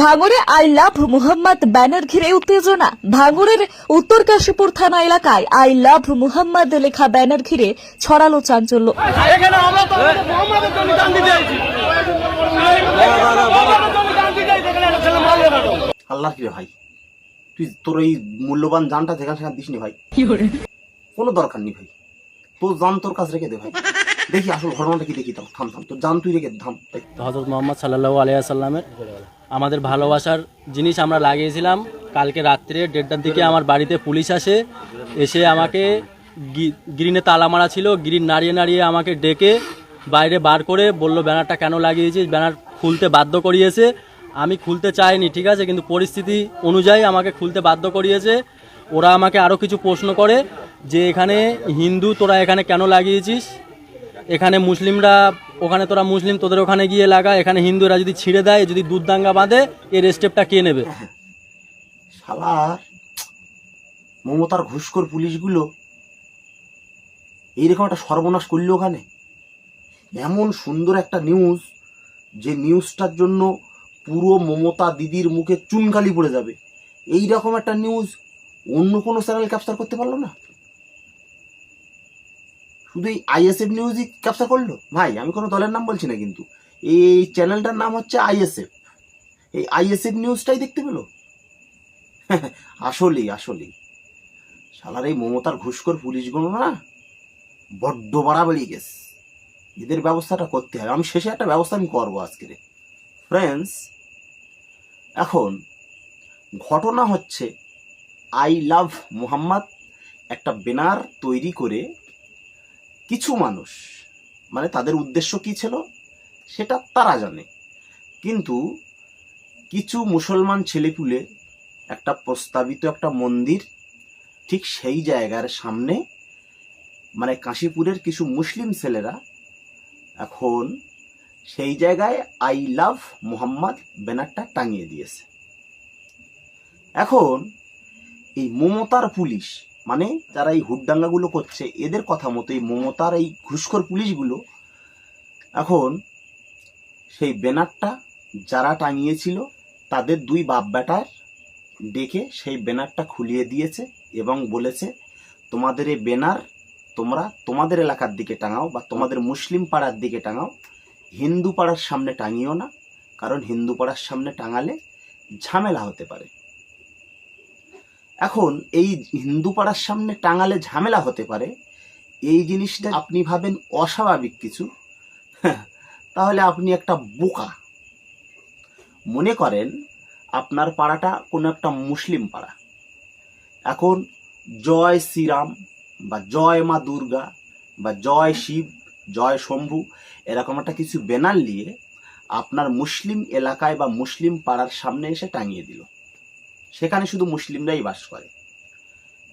ভাঙড়ে I love Muhammad banner ঘিরে উত্তেজনা। ভাঙড়ের উত্তর কাশীপুর থানা এলাকায় আই লাভ মুহাম্মদ লেখা ব্যানার ঘিরে ছড়ালো চাঞ্চল্য। আল্লাহ কি রে ভাই? তুই তোর এই মূল্যবান জানটা যেখানে সেখানে দিসনি ভাই। কোনো দরকার নেই ভাই। তোর জান তোর কাছে রেখে দে ভাই। দেখি আসল ঘটনাটা কি দেখি তাও থাম থাম তোর জান তুই রেখে থাম। হজরত মোহাম্মদ সাল্লাহু আলিয়াসাল্লামের আমাদের ভালোবাসার জিনিস আমরা লাগিয়েছিলাম। কালকে রাত্রে দেড়টার দিকে আমার বাড়িতে পুলিশ আসে, এসে আমাকে গ্রিনে তালা মারা ছিল, গ্রিন নাড়িয়ে নাড়িয়ে আমাকে ডেকে বাইরে বার করে বলল, ব্যানারটা কেন লাগিয়েছিস? ব্যানার খুলতে বাধ্য করিয়েছে। আমি খুলতে চাইনি, ঠিক আছে, কিন্তু পরিস্থিতি অনুযায়ী আমাকে খুলতে বাধ্য করিয়েছে। ওরা আমাকে আরও কিছু প্রশ্ন করে যে, এখানে হিন্দু তোরা এখানে কেন লাগিয়েছিস? এখানে মুসলিমরা ওখানে তোরা মুসলিম তোদের ওখানে গিয়ে লাগা, এখানে হিন্দুরা যদি ছিঁড়ে দেয়, যদি দুধ দাঙ্গা বাঁধে এর স্টেপটা কে নেবে? শালার মমতার ঘুষখোর পুলিশগুলো, এইরকম একটা সর্বনাশ করল ওখানে? এমন সুন্দর একটা নিউজ যে নিউজটার জন্য পুরো মমতা দিদির মুখে চুনকালি পড়ে যাবে। এই রকম একটা নিউজ অন্য কোনো চ্যানেল ক্যাপচার করতে পারল না? শুধু এই আইএসএফ নিউজই ক্যাপচার করল? ভাই, আমি কোনো দলের নাম বলছি না কিন্তু। এই চ্যানেলটার নাম হচ্ছে আইএসএফ এই আইএসএফ নিউজটাই দেখতে পেল? আসলেই আসলেই। শালার এই মমতার ঘুষখোর পুলিশগুলো না বড্ড বাড়াবাড়ি গেছে এদের ব্যবস্থাটা করতে হবে। আমি শেষে একটা ব্যবস্থা আমি করব আজকে ফ্রেন্ডস এখন ঘটনা হচ্ছে আই লাভ মুহাম্মদ একটা ব্যানার তৈরি করে কিছু মানুষ মানে তাদের উদ্দেশ্য কি ছিল? সেটা তারা জানে। কিন্তু কিছু মুসলমান ছেলেপুলে একটা প্রস্তাবিত একটা মন্দির ঠিক সেই জায়গার সামনে মানে কাশীপুরের কিছু মুসলিম ছেলেরা এখন সেই জায়গায় আই লাভ মোহাম্মদ ব্যানারটা টাঙিয়ে দিয়েছে। এখন এই মমতার পুলিশ মানে যারা এই হুডডাঙ্গাগুলো করছে, এদের কথা মতো এই মমতার এই ঘুষখোর পুলিশগুলো, এখন সেই ব্যানারটা যারা টাঙিয়েছিল, তাদের দুই বাপ বেটার ডেকে সেই ব্যানারটা খুলিয়ে দিয়েছে এবং বলেছে, তোমাদের এই ব্যানার তোমরা তোমাদের এলাকার দিকে টাঙাও বা তোমাদের মুসলিম পাড়ার দিকে টাঙাও। হিন্দু পাড়ার সামনে টাঙিও না, কারণ হিন্দু পাড়ার সামনে টাঙালে ঝামেলা হতে পারে। এখন এই হিন্দু পাড়ার সামনে টাঙালে ঝামেলা হতে পারে। এই জিনিসটা আপনি ভাবেন অস্বাভাবিক কিছু। তাহলে আপনি একটা বোকা। মনে করেন আপনার পাড়াটা কোনো একটা মুসলিম পাড়া। এখন জয় শ্রীরাম বা জয় মা দুর্গা বা জয় শিব, জয় শম্ভু এরকম একটা কিছু ব্যানার নিয়ে আপনার মুসলিম এলাকায় বা মুসলিম পাড়ার সামনে এসে টাঙিয়ে দিল। সেখানে শুধু মুসলিমরাই বাস করে।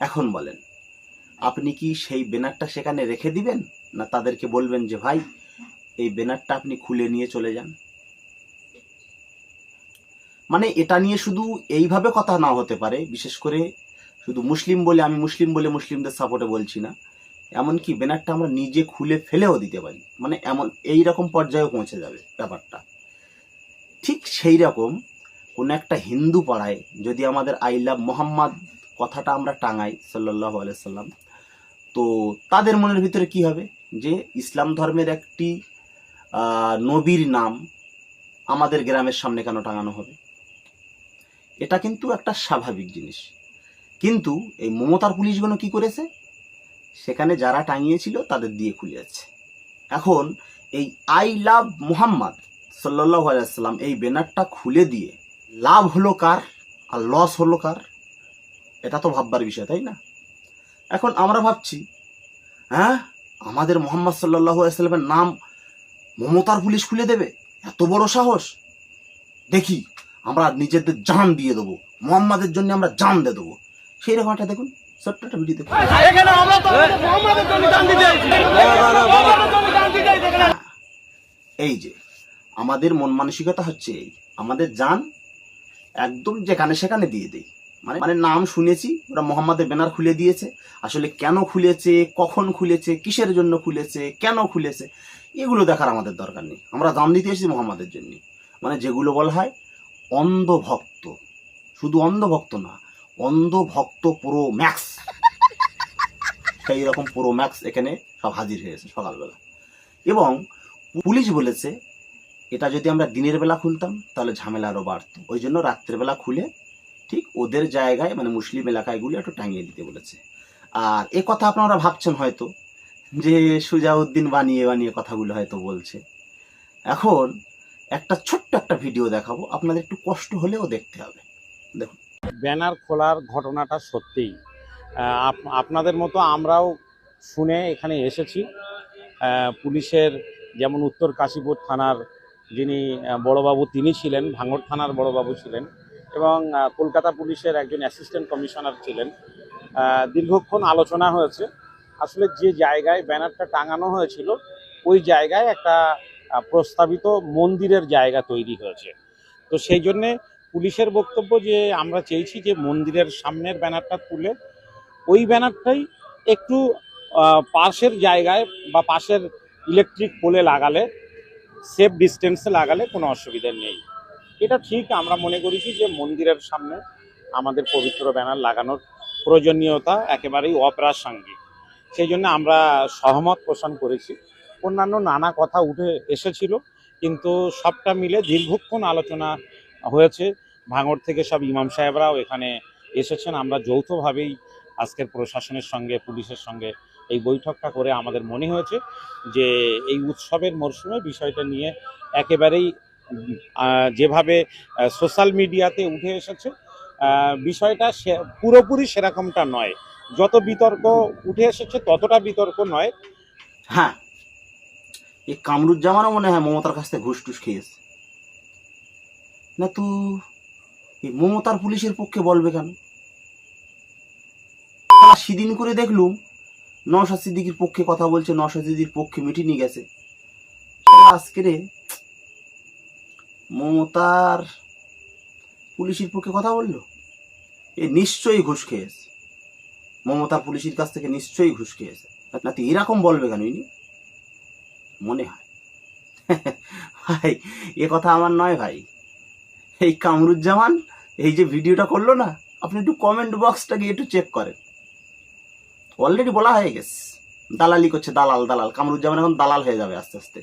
এখন বলেন, আপনি কি সেই ব্যানারটা সেখানে রেখে দিবেন? না তাদেরকে বলবেন যে, ভাই, এই ব্যানারটা আপনি খুলে নিয়ে চলে যান? মানে এটা নিয়ে শুধু এইভাবে কথা না হতে পারে, বিশেষ করে শুধু মুসলিম বলে, আমি মুসলিম বলে মুসলিমদের সাপোর্টে বলছি না। এমনকি ব্যানারটা আমরা নিজে খুলে ফেলেও দিতে পারি। মানে এমন এই রকম পর্যায়েও পৌঁছে যাবে ব্যাপারটা। ঠিক সেই রকম কোনো একটা হিন্দু পাড়ায় যদি আমাদের আই লাভ মোহাম্মদ কথাটা আমরা টাঙাই সাল্লাহ আলাইসাল্লাম তো তাদের মনের ভিতরে কি হবে? যে ইসলাম ধর্মের একটি নবীর নাম আমাদের গ্রামের সামনে কেন টাঙানো হবে? এটা কিন্তু একটা স্বাভাবিক জিনিস। কিন্তু এই মমতার পুলিশগুলো কি করেছে? সেখানে যারা টাঙিয়েছিল তাদের দিয়ে খুলে যাচ্ছে এখন এই আই লাভ মুহাম্মদ সাল্লাহ আলাইসাল্লাম এই ব্যানারটা খুলে দিয়ে লাভ হলো কার আর লস হলো কার? এটা তো ভাববার বিষয় তাই না? এখন আমরা ভাবছি হ্যাঁ? আমাদের মোহাম্মদ সাল্লাহ আলাইসাল্লামের নাম মমতার পুলিশ খুলে দেবে? এত বড় সাহস? দেখি আমরা নিজেদের জান দিয়ে দেবো। মোহাম্মদের জন্য আমরা জান দিয়ে দেবো। সেই রকম একটা দেখুন ছোট্ট একটা ভিডিও দেখুন। এখানে এই যে আমাদের মন মানসিকতা হচ্ছে এই। আমাদের জান একদম যেখানে সেখানে দিয়ে দেই। মানে মানে নাম শুনেছি, ওরা মোহাম্মদের ব্যানার খুলে দিয়েছে। আসলে কেন খুলেছে, কখন খুলেছে, কিসের জন্য খুলেছে, কেন খুলেছে, এগুলো দেখার আমাদের দরকার নেই। আমরা দাম দিতে এসেছি মোহাম্মদের জন্য। মানে যেগুলো বলা হয় অন্ধভক্ত। শুধু অন্ধভক্ত না, অন্ধভক্ত পুরো ম্যাক্স। সেই রকম পুরো ম্যাক্স এখানে সব হাজির হয়েছে সকালবেলা। এবং পুলিশ বলেছে এটা যদি আমরা দিনের বেলা খুলতাম, তাহলে ঝামেলা আরও বাড়তো। ওই জন্য রাত্রেবেলা খুলে ঠিক ওদের জায়গায় মানে মুসলিম এলাকায়গুলো একটু টাঙিয়ে দিতে বলেছে। আর এ কথা আপনারা ভাবছেন হয়তো, যে সুজাউদ্দিন বানিয়ে বানিয়ে কথাগুলো হয়তো বলছে। এখন একটা ছোট্ট একটা ভিডিও দেখাবো, আপনাদের একটু কষ্ট হলেও দেখতে হবে। দেখুন। ব্যানার খোলার ঘটনাটা সত্যিই আপনাদের মতো আমরাও শুনে এখানে এসেছি। পুলিশের যেমন উত্তর কাশীপুর থানার যিনি বড়বাবু, তিনি ছিলেন ভাঙড় থানার বড়বাবু ছিলেন এবং কলকাতা পুলিশের একজন অ্যাসিস্ট্যান্ট কমিশনার ছিলেন। দীর্ঘক্ষণ আলোচনা হয়েছে। আসলে যে জায়গায় ব্যানারটা টাঙানো হয়েছিল, ওই জায়গায় একটা প্রস্তাবিত মন্দিরের জায়গা তৈরি হয়েছে। তো সেই জন্যে পুলিশের বক্তব্য যে আমরা চেয়েছি যে মন্দিরের সামনের ব্যানারটা তুলে, ওই ব্যানারটাই একটু পাশের জায়গায় বা পাশের ইলেকট্রিক পোলে লাগালে সেফ ডিস্টেন্সে লাগালে কোনো অসুবিধা নেই। এটা ঠিক, আমরা মনে করেছি যে মন্দিরের সামনে আমাদের পবিত্র ব্যানার লাগানোর প্রয়োজনীয়তা একেবারেই অপ্রাসঙ্গিক। সেই জন্য আমরা সহমত পোষণ করেছি। অন্যান্য নানা কথা উঠে এসেছিল, কিন্তু সবটা মিলে দীর্ঘক্ষণ আলোচনা হয়েছে। ভাঙড় থেকে সব ইমাম সাহেবরাও এখানে এসেছেন। আমরা যৌথভাবেই আজকের প্রশাসনের সঙ্গে, পুলিশের সঙ্গে এই বৈঠকটা করে আমাদের মনে হয়েছে যে এই উৎসবের মরশুমে বিষয়টা নিয়ে একেবারেই যেভাবে সোশ্যাল মিডিয়াতে উঠে এসেছে বিষয়টা পুরোপুরি সেরকমটা নয়। যত বিতর্ক উঠে এসেছে, ততটা বিতর্ক নয়। হ্যাঁ। এই কামরুজ্জামানও মনে হয় মমতার কাছ থেকে ঘুষ টুস খেয়েছে। না তো, এই মমতার পুলিশের পক্ষে বলবে কেন? সেদিন করে দেখলুম নশা সিদ্দিকির পক্ষে কথা বলছে নশা সিদ্দির পক্ষে মিটি নিয়ে গেছে। আজকে রে, মমতার পুলিশের পক্ষে কথা বলল? এ নিশ্চয়ই ঘুষ খেয়েছে। মমতার পুলিশের কাছ থেকে নিশ্চয়ই ঘুষ খেয়েছে। না তো এরকম বলবে কেন ইনি? মনে হয়। ভাই, এ কথা আমার নয় ভাই। এই কামরুজ্জামান, এই যে ভিডিওটা করল না, আপনি একটু কমেন্ট বক্সটাকে একটু চেক করেন। অলরেডি বলা হয়ে গেছে। দালালি করছে দালাল দালাল। কামরুজ্জামান এখন দালাল হয়ে যাবে আস্তে আস্তে।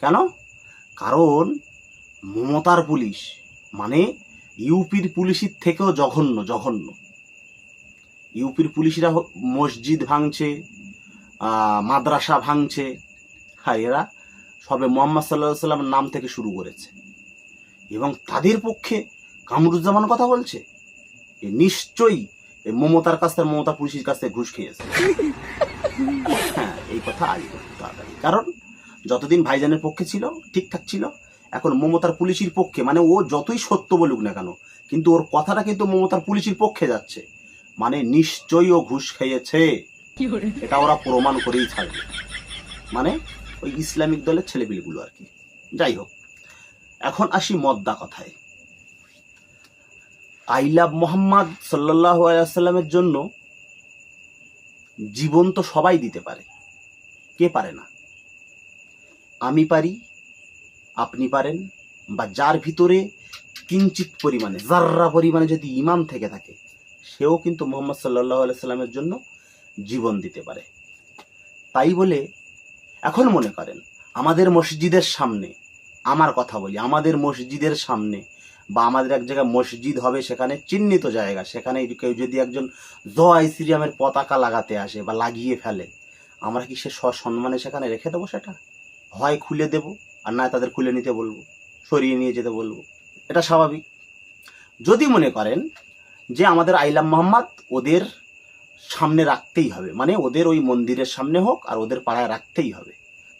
কেন? কারণ মমতার পুলিশ মানে ইউপির পুলিশের থেকেও জঘন্য জঘন্য। ইউপির পুলিশরা মসজিদ ভাঙছে মাদ্রাসা ভাঙছে। হ্যাঁ এরা সবে মোহাম্মদ সাল্লাহ সাল্লামের নাম থেকে শুরু করেছে। এবং তাদের পক্ষে কামরুজ্জামান কথা বলছে। এ নিশ্চয়ই এই মমতার কাছ থেকে মমতা পুলিশের কাছ থেকে ঘুষ খেয়েছে। হ্যাঁ এই কথা খুব তাড়াতাড়ি। কারণ যতদিন ভাইজানের পক্ষে ছিল ঠিকঠাক ছিল এখন মমতার পুলিশের পক্ষে মানে ও যতই সত্য বলুক না কেন কিন্তু ওর কথাটা কিন্তু মমতার পুলিশের পক্ষে যাচ্ছে। মানে নিশ্চয়ই ও ঘুষ খেয়েছে। এটা ওরা প্রমাণ করেই ছাড়বে। মানে ওই ইসলামিক দলের ছেলেপিলেগুলো আর কি। যাই হোক এখন আসি মদ্দা কথায়। আই লাভ মোহাম্মদ সাল্লাহ আলাইসাল্লামের জন্য জীবন তো সবাই দিতে পারে। কে পারে না? আমি পারি, আপনি পারেন, বা যার ভিতরে কিঞ্চিত পরিমাণে জাররা পরিমাণে যদি ইমান থেকে থাকে, সেও কিন্তু মোহাম্মদ সাল্লাহ আলাইসাল্লামের জন্য জীবন দিতে পারে। তাই বলে এখন মনে করেন, আমাদের মসজিদের সামনে, আমার কথা বলি, আমাদের মসজিদের সামনে বা আমাদের এক জায়গায় মসজিদ হবে, সেখানে চিহ্নিত জায়গা, সেখানে কেউ যদি একজন জয় শ্রীরামের পতাকা লাগাতে আসে বা লাগিয়ে ফেলে, আমরা কি সে সসম্মানে সেখানে রেখে দেবো সেটা? হয় খুলে দেব, আর না তাদের খুলে নিতে বলব, সরিয়ে নিয়ে যেতে বলব। এটা স্বাভাবিক। যদি মনে করেন যে আমাদের আইলাম মোহাম্মদ ওদের সামনে রাখতেই হবে মানে ওদের ওই মন্দিরের সামনে হোক আর ওদের পাড়ায় রাখতেই হবে,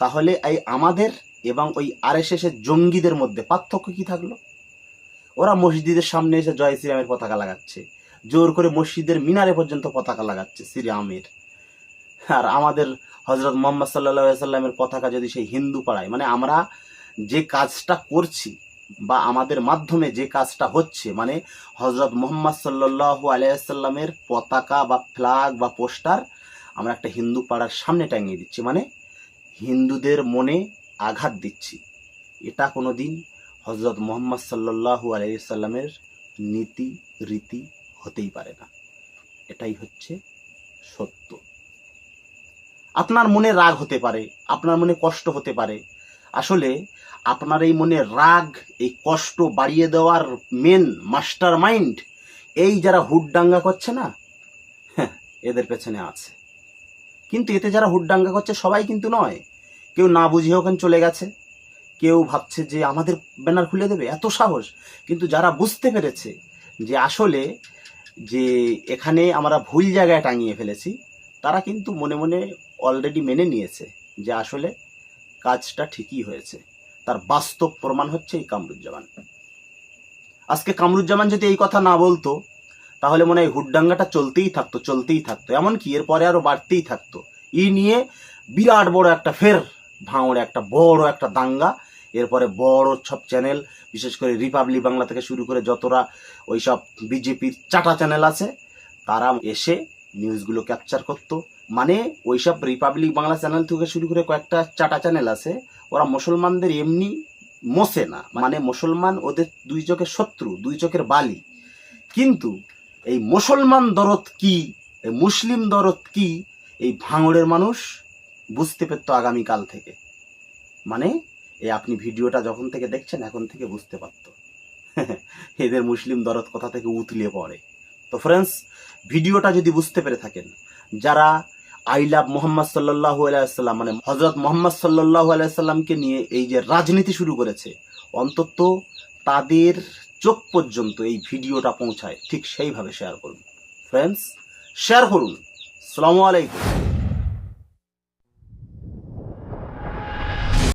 তাহলে এই আমাদের এবং ওই আর এস জঙ্গিদের মধ্যে পার্থক্য কি থাকল? ওরা মসজিদের সামনে এসে জয় শ্রীরামের পতাকা লাগাচ্ছে। জোর করে মসজিদের মিনারে পর্যন্ত পতাকা লাগাচ্ছে শ্রীরামের। আর আমাদের হজরত মোহাম্মদ সাল্লা সাল্লামের পতাকা যদি সেই হিন্দু পাড়ায় মানে আমরা যে কাজটা করছি বা আমাদের মাধ্যমে যে কাজটা হচ্ছে মানে হজরত মোহাম্মদ সাল্লাহ আলাইসাল্লামের পতাকা বা ফ্ল্যাগ বা পোস্টার আমরা একটা হিন্দু পাড়ার সামনে টাঙিয়ে দিচ্ছি। মানে হিন্দুদের মনে আঘাত দিচ্ছি। এটা কোনো দিন হজরত মোহাম্মদ সাল্লাল্লাহু আলাইসাল্লামের নীতি, রীতি হতেই পারে না। এটাই হচ্ছে সত্য। আপনার মনে রাগ হতে পারে, আপনার মনে কষ্ট হতে পারে। আসলে আপনার এই মনে রাগ, এই কষ্ট বাড়িয়ে দেওয়ার মেন মাস্টার মাইন্ড এই যারা হুডডাঙ্গা করছে না হ্যাঁ এদের পেছনে আছে। কিন্তু এতে যারা হুডডাঙ্গা করছে সবাই কিন্তু নয়। কেউ না বুঝিয়ে ওখানে চলে গেছে? কেউ ভাবছে যে আমাদের ব্যানার খুলে দেবে, এত সাহস। কিন্তু যারা বুঝতে পেরেছে যে আসলে যে এখানে আমরা ভুল জায়গায় টাঙিয়ে ফেলেছি, তারা কিন্তু মনে মনে অলরেডি মেনে নিয়েছে যে আসলে কাজটা ঠিকই হয়েছে। তার বাস্তব প্রমাণ হচ্ছে এই কামরুজ্জামান। আজকে কামরুজ্জামান যদি এই কথা না বলতো, তাহলে মনে হয় হুডডাঙ্গাটা চলতেই থাকতো চলতেই থাকতো। এমনকি এরপরে আরও বাড়তেই থাকতো। ই নিয়ে বিরাট বড় একটা ফের, ভাঙড়ে একটা বড় একটা দাঙ্গা এরপরে বড় সব চ্যানেল, বিশেষ করে রিপাবলিক বাংলা থেকে শুরু করে যতটা ওই সব বিজেপির চাটা চ্যানেল আছে, তারা এসে নিউজগুলো ক্যাপচার করতো। মানে ওইসব রিপাবলিক বাংলা চ্যানেল থেকে শুরু করে কয়েকটা চাটা চ্যানেল আছে, ওরা মুসলমানদের এমনি মোসে না। মানে মুসলমান ওদের দুই চোখের শত্রু, দুই চোখের বালি। কিন্তু এই মুসলমান দরদ কি, এই মুসলিম দরদ কি, এই ভাঙড়ের মানুষ বুঝতে পারতো আগামীকাল থেকে। মানে এই আপনি ভিডিওটা যখন থেকে দেখছেন, এখন থেকে বুঝতে পারত। এদের মুসলিম দরদ কথা থেকে উতলে পড়ে। তো ফ্রেন্ডস ভিডিওটা যদি বুঝতে পেরে থাকেন, যারা আই লাভ মোহাম্মদ সাল্লাহু আলাইসাল্লাম মানে হজরত মোহাম্মদ সাল্লাহু আলাইসাল্লামকে নিয়ে এই যে রাজনীতি শুরু করেছে, অন্তত তাদের চোখ পর্যন্ত এই ভিডিওটা পৌঁছায়। ঠিক সেইভাবে শেয়ার করুন। ফ্রেন্ডস শেয়ার করুন। সালামু আলাইকুম।